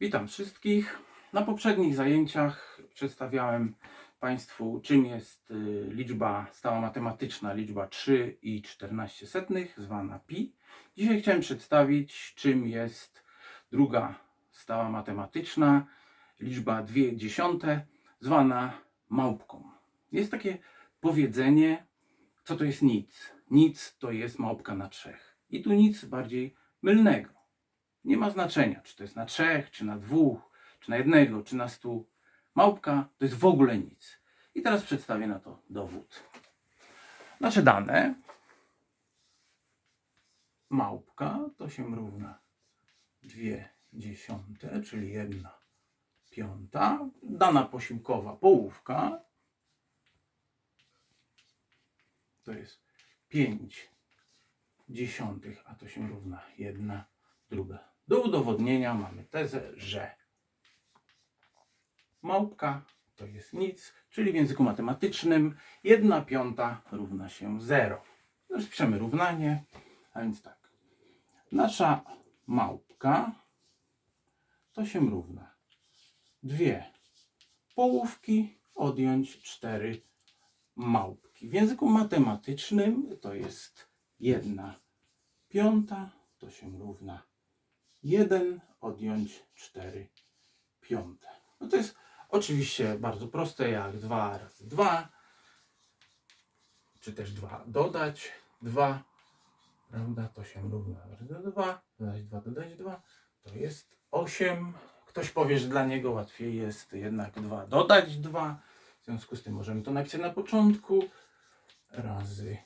Witam wszystkich. Na poprzednich zajęciach przedstawiałem Państwu, czym jest y, liczba stała matematyczna, liczba 3 i 14 setnych, zwana pi. Dzisiaj chciałem przedstawić, czym jest druga stała matematyczna, liczba 2 dziesiąte, zwana małpką. Jest takie powiedzenie, co to jest nic. Nic to jest małpka na trzech. I tu nic bardziej mylnego. Nie ma znaczenia, czy to jest na trzech, czy na dwóch, czy na jednego, czy na stu. Małpka to jest w ogóle nic. I teraz przedstawię na to dowód. Nasze dane. Małpka to się równa dwie dziesiąte, czyli jedna piąta. Dana posiłkowa połówka to jest pięć dziesiątych, a to się równa jedna druga. Do udowodnienia mamy tezę, że małpka to jest nic, czyli w języku matematycznym 1 piąta równa się 0. No, piszemy równanie, a więc tak. Nasza małpka to się równa dwie połówki odjąć cztery małpki. W języku matematycznym to jest 1 piąta to się równa 1 odjąć 4 piąte. No to jest oczywiście bardzo proste, jak 2 razy 2, czy też 2 dodać 2, prawda, to się równa razy 2, dodać 2, dodać 2, to jest 8. Ktoś powie, że dla niego łatwiej jest jednak 2 dodać 2, w związku z tym możemy to napisać na początku, razy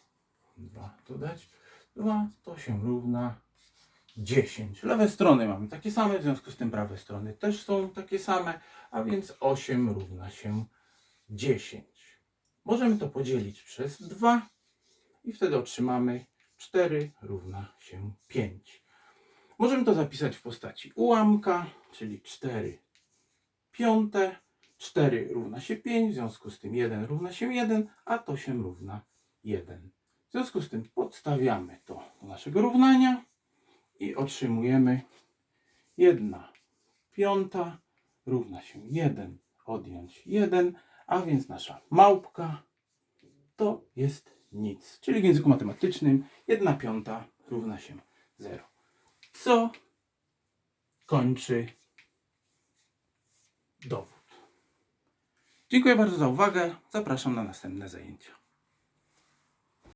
2 dodać 2, to się równa 10. Lewe strony mamy takie same, w związku z tym prawe strony też są takie same, a więc 8 równa się 10. Możemy to podzielić przez 2 i wtedy otrzymamy 4 równa się 5. Możemy to zapisać w postaci ułamka, czyli 4 piąte. 4 równa się 5, w związku z tym 1 równa się 1, a to się równa 1. W związku z tym podstawiamy to do naszego równania i otrzymujemy 1 piąta równa się 1 odjąć 1, a więc nasza małpka to jest nic. Czyli w języku matematycznym 1 piąta równa się 0. Co kończy dowód. Dziękuję bardzo za uwagę. Zapraszam na następne zajęcia.